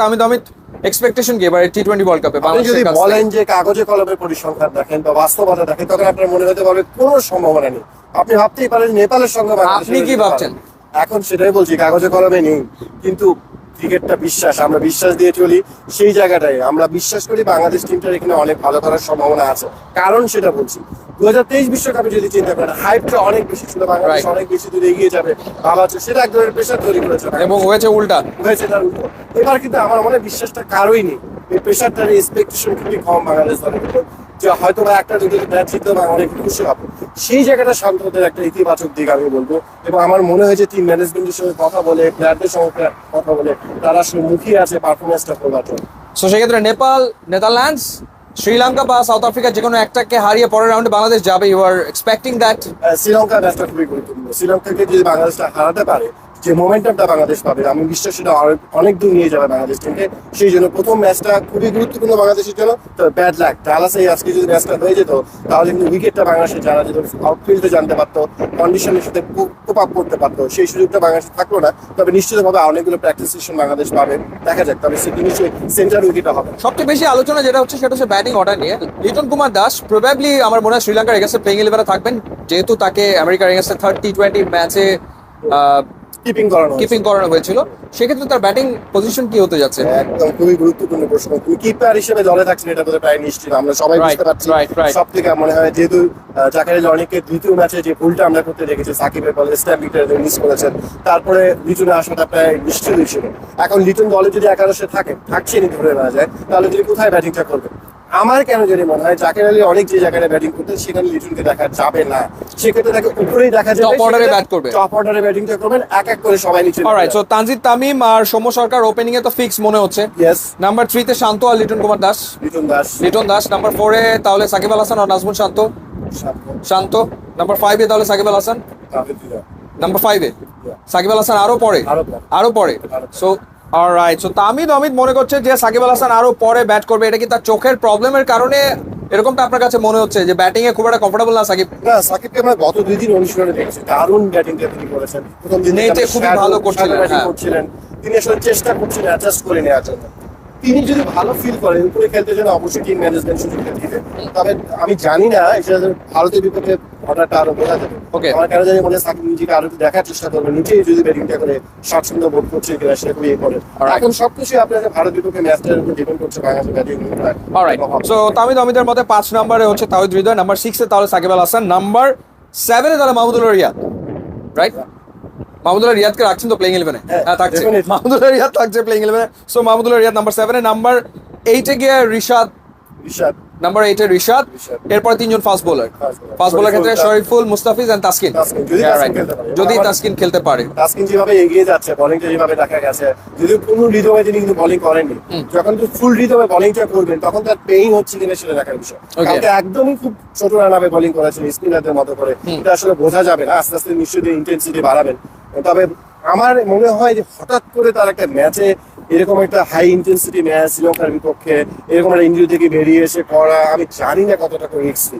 তামিদ Amit expectation কি? এবার টি twenty world কাপে আপনি যদি বলেন যে কাগজে কলমে পরিসংখ্যান দেখেন বা বাস্তবতা দেখেন তখন আপনার মনে হতে পারবে কোনো সম্ভাবনা নেই। আপনি ভাবতেই পারেন নেপালের সঙ্গে আপনি কি ভাবছেন? এখন সেটাই বলছি কাগজে কলমে নেই। কিন্তু ক্রিকেটটা বিশ্বাস আমরা বিশ্বাস দিয়ে চলি সেই জায়গাটায়। আমরা বিশ্বাস করি বাংলাদেশ টিমটার এখানে অনেক ভালো করার সম্ভাবনা আছে। কারণ সেটা বলছি। দু হাজার তেইশ বিশ্বকাপে যদি চিন্তা করেন হাইপটা অনেক বেশি ছিল বাংলাদেশ অনেক বেশি দূরে এগিয়ে যাবে। ভাবা হচ্ছে সেটা এক ধরনের প্রেশার তৈরি করেছে। এবং হয়েছে উল্টা। হয়েছে তার উল্টো এবার কিন্তু আমার মনে বিশ্বাসটা কারোই নেই। এই প্রেশারটার এক্সপেকটেশন খুবই কম বাংলাদেশ দলের যে হয়তো বা একটা দুটো ম্যাচ জিততে বা অনেক খুশি হবে। সেই জায়গাটা শান্তদের একটা ইতিবাচক দিক আমি বলব। এবং আমার মনে হয় যে টিম ম্যানেজমেন্টের সঙ্গে কথা বলে প্লেয়ারদের সঙ্গে কথা বলে তারা আসলে মুখিয়ে আছে পারফরমেন্সটা করবার জন্য। সো সেক্ষেত্রে নেপাল নেদারল্যান্ডস শ্রীলঙ্কা বা সাউথ আফ্রিকা যে কোনো একটাকে হারিয়ে পরের রাউন্ডে বাংলাদেশ যাবে। You are expecting that Sri Lanka ম্যাচটা খুবই গুরুত্বপূর্ণ। শ্রীলঙ্কাকে যদি বাংলাদেশটা হারাতে পারে যে মোমেন্টামটা বাংলাদেশ পাবে, আমি বিশ্বাস সেটা অনেক- দূর নিয়ে যাবে বাংলাদেশ টিমকে সেই জন্য প্রথম ম্যাচটা খুবই গুরুত্বপূর্ণ বাংলাদেশের জন্য। তো ব্যাড লাক ডালাসে আজকে যদি ম্যাচটা হয়ে যেত, তাহলে কিন্তু উইকেটটা বাংলাদেশে জানা যেত আউটফিল্ডে জানতে পারতো কন্ডিশনের সাথে কোপ আপ করতে পারতো। সেই সুযোগটা বাংলাদেশে থাকল না, তবে নিশ্চিতভাবে অনেকগুলো প্র্যাকটিস সেশন বাংলাদেশ পাবে। দেখা যাক, তবে সেটি নিশ্চয়ই সেন্টার উইকেট হবে। সবচেয়ে বেশি আলোচনা যেটা হচ্ছে, সেটা হচ্ছে ব্যাটিং অর্ডার নিয়ে। লিটন কুমার দাস প্রবাবলি আমার মনে হয় শ্রীলঙ্কার এগেন্সে প্লেইং ইলেভেনে থাকবেন। যেহেতু তাকে আমেরিকার এগেন্সে থার্ড টি টোয়েন্টি ম্যাচে কিপিং করানো কিপিং করানো হয়েছিল। সেক্ষেত্রে তার ব্যাটিং পজিশন কি হতে যাচ্ছে? একদম খুবই গুরুত্বপূর্ণ প্রশ্ন। তুমি কিপার হিসেবে দলে থাকছেন এটা বোধহয় প্রায় নিশ্চিত। আমরা সবাই বুঝতে পারছি. সব থেকে মনে হয় যেহেতু আহ, জাকারিয়া লনিকের দ্বিতীয় ম্যাচে যে ভুলটা আমরা করতে দেখেছি সাকিবের বলে স্ট্যাম্প উইকেট মিস করেছেন। তারপরে লিটনে আসাটা প্রায় নিশ্চিতই ছিল এখন লিটন দলে যদি একাদশে থাকে থাকছেনই ধরে নেওয়া যায়। তাহলে তিনি কোথায় ব্যাটিংটা করবেন? আমার কেন জানি মনে হয় জাকের আলী অনেক যে জায়গায় ব্যাটিং করতে সেখানে লিটনকে দেখা যাবে না। সেক্ষেত্রে তাকে উপরেই দেখা যাবে order এ bat করবে। টপ অর্ডারে ব্যাটিংটা করবেন এক এক করে সবাই নিচে অলরাইট সো তানজিদ তামিম আর সৌম্য সরকার ওপেনিং এ তো ফিক্স মনে হচ্ছে। ইয়েস নাম্বার থ্রিতে শান্ত আর লিটন কুমার দাস। লিটন দাস। লিটন দাস নাম্বার ফোরে তাহলে সাকিব আল হাসান আর নাজমুল শান্ত। শান্ত। নাম্বার 5 এ তাহলে সাকিব আল হাসান। নাম্বার ফাইভে সাকিব আল হাসান। আরও পরে আরও পরে। So alright so Tamid Amit মনে করছে যে সাকিব আল হাসান আরও পরে ব্যাট করবে এটা কি তার চোখের প্রবলেমের কারণে? এরকমটা আপনার কাছে মনে হচ্ছে যে ব্যাটিং এ খুব একটা কমফোর্টেবল না সাকিব? না সাকিবকে আমরা গত দুই দিন অনুশীলনে দেখেছি দারুণ ব্যাটিংটা তিনি করেছেন। প্রথম দিন নেটে খুবই ভালো করছিলেন, হ্যাঁ। করছিলেন। তিনি আসলে চেষ্টা করছিলেন অ্যাডজাস্ট করে নেওয়ার জন্য। তিনি যদি ভালো ফিল করেন উপরে খেলতে যেন অবশ্যই টিম ম্যানেজমেন্ট সুযোগটা দিবে তবে আমি জানি না এটা ভারতের বিপক্ষে অর্ডারটা আরও বোঝা যাবে Okay. আমার কেন জানি মনে সাকিব নিজেকে আরও দেখার চেষ্টা করবে নিজেই যদি ব্যাটিংটা করে স্বাচ্ছন্দ্য বোধ করছে কিনা সেটা খুবই করে. এখন সবকিছুই আপনাদের ভারত বিপক্ষে ম্যাচটার উপর ডিপেন্ড করছে Bangladesh batting alright so Tamid অমিতের মধ্যে পাঁচ নম্বরে হচ্ছে তাহিদ হৃদয় নাম্বার সিক্সে তাহলে সাকিব আল হাসান নাম্বার সেভেনে তাহলে মাহমুদুল্লাহ রিয়াদ রাইট মাহমুদুল্লাহ রিয়াদকে রাখছেন তো প্লেইং ইলেভেনে হ্যাঁ, হ্যাঁ থাকছে। মাহমুদুল্লাহ রিয়াদ থাকছে প্লেইং ইলেভেনে সো মাহমুদুল্লাহ রিয়াদ নাম্বার সেভেনে নাম্বার এইটে গিয়ে রিশাদ। ঋষাদ নাম্বার এইটে রিশাদ। রিশাদ। এরপর তিনজন ফাস্ট বোলার ফাস্ট বোলার ক্ষেত্রে শরীফুল, শরীফুল মুস্তাফিজ এন্ড তাসকিন। তাসকিন, যদি তাসকিন খেলতে পারে। যদি আমার- তাসকিন খেলতে পারে। তাসকিন যেভাবে এগিয়ে যাচ্ছে বলিংটা যেভাবে দেখা গেছে যদি কোনো রিদমে তিনি কিন্তু বলিং করেননি যখন কিন্তু ফুল রিদমে বলিংটা করবেন তখন তার পেইং হচ্ছে কিনা সেটা দেখার বিষয়. কালকে একদমই খুব ছোট রানাবে বলিং করেছেন স্পিনারদের মতো করে। এটা আসলে বোঝা যাবে না। আস্তে আস্তে নিশ্চয়ই ইন্টেন্সিটি বাড়াবেন। তবে আমার মনে হয় যে হঠাৎ করে তার একটা ম্যাচে এরকম একটা হাই ইন্টেন্সিটি ম্যাচ শ্রীলঙ্কার বিপক্ষে, এরকম একটা ইঞ্জুরি থেকে বেরিয়ে এসে করা আমি জানি না কতটা রিস্কি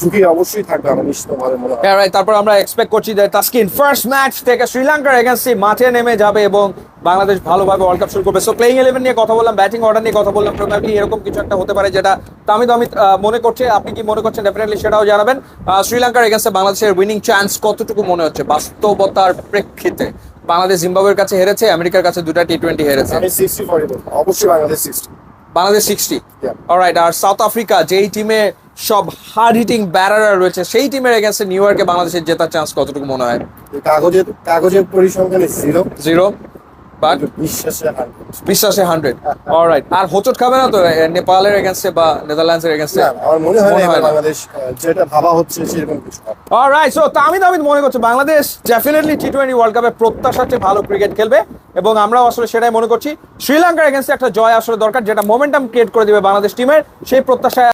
ঝুঁকি অবশ্যই থাকবে আমার নিশ্চিতভাবে মনে হয়। হ্যাঁ রাইট তারপর আমরা এক্সপেক্ট করছি যে তাসকিন ফার্স্ট ম্যাচ থেকে শ্রীলঙ্কার এগেন্সি মাঠে নেমে যাবে এবং বাংলাদেশ ভালোভাবে ওয়ার্ল্ড কাপ শুরু করবে। সো প্লেইং ইলেভেন নিয়ে কথা বললাম ব্যাটিং অর্ডার নিয়ে কথা বললাম প্রবাবলি এরকম কিছু একটা হতে পারে যেটা তামিদ অমিত আহ, মনে করছে আপনি কি মনে করছেন? ডেফিনেটলি সেটাও জানাবেন। শ্রীলঙ্কার এগেন্সে বাংলাদেশের উইনিং চান্স কতটুকু মনে হচ্ছে? বাস্তবতার প্রেক্ষিতে বাংলাদেশ জিম্বাবুয়ের কাছে হেরেছে আমেরিকার কাছে দুটা টি টোয়েন্টি হেরেছে। আমি অবশ্যই Bangladesh sixty Bangladesh sixty alright আর সাউথ আফ্রিকা যেই টিমে সব হার্ড হিটিং ব্যারার রয়েছে। সেই টিমের এগেন্সে নিউ ইয়র্কে বাংলাদেশের জেতার চান্স কতটুকু মনে হয়? কাগজের কাগজের পরিসংখ্যানে জিরো জিরো বাট বিশ্বাসে হান্ড্রেড অলরাইট আর হোচট খাবে না তো নেপালের এগেন্সে বা নেদারল্যান্ডসের আমার মনে হয় না। বাংলাদেশ যেটা ভাবা হচ্ছে সেরকম কিছু অলরাইট সো তামিদ আমিদ মনে করছে Bangladesh definitely T twenty world কাপে প্রত্যাশার চেয়ে ভালো ক্রিকেট খেলবে এবং আমরাও আসলে সেটাই মনে করছি। শ্রীলঙ্কার এগেন্সে একটা জয় আসলে দরকার যেটা মোমেন্টাম ক্রিয়েট করে দিবে বাংলাদেশ টিমের সেই প্রত্যাশায়